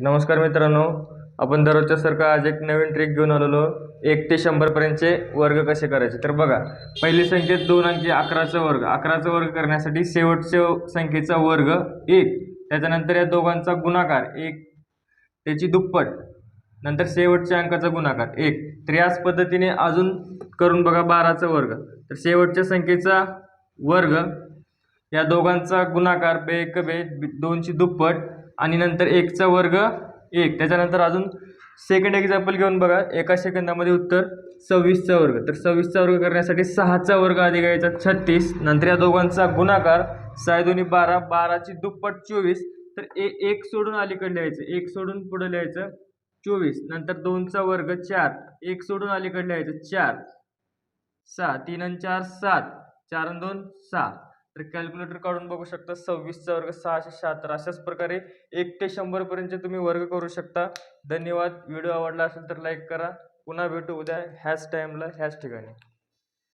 नमस्कार मित्रांनो आपण दररोजच्या सारखं आज एक नवीन ट्रिक घेऊन आलेलो. एक ते शंभरपर्यंतचे वर्ग कसे करायचे? तर बघा पहिली संख्येत दोन अंकी अकराचा वर्ग. अकराचा वर्ग करण्यासाठी शेवटच्या संख्येचा वर्ग एक. त्याच्यानंतर या दोघांचा गुणाकार एक. त्याची दुप्पट. नंतर शेवटच्या अंकाचा गुणाकार एक. तर याच पद्धतीने अजून करून बघा बाराचा वर्ग. तर शेवटच्या संख्येचा वर्ग या दोघांचा गुणाकार बे एक बे दोनची दुप्पट आणि नंतर एकचा वर्ग एक. त्याच्यानंतर अजून सेकंड एक्झाम्पल घेऊन बघा. एका सेकंदामध्ये उत्तर सव्वीसचा वर्ग. तर सव्वीसचा वर्ग करण्यासाठी सहाचा वर्ग आधी घ्यायचा छत्तीस. नंतर या दोघांचा गुणाकार सहा दोन्ही बारा बाराची दुप्पट चोवीस. तर ए एक सोडून अलीकडे लिहायचं एक सोडून पुढे लिहायचं चोवीस. नंतर दोनचा वर्ग चार. एक सोडून अलीकडे लिहायचं चार. सहा तीन आणि चार सात. चार दोन सहा तर कॅल्क्युलेटर काढून बघू शकता सव्वीसचा वर्ग सहाशे शहात्तर. अशाच प्रकारे एक ते शंभरपर्यंतचे तुम्ही वर्ग करू शकता. धन्यवाद. व्हिडिओ आवडला असेल तर लाईक करा. पुन्हा भेटू उद्या ह्याच टाईमला ह्याच ठिकाणी.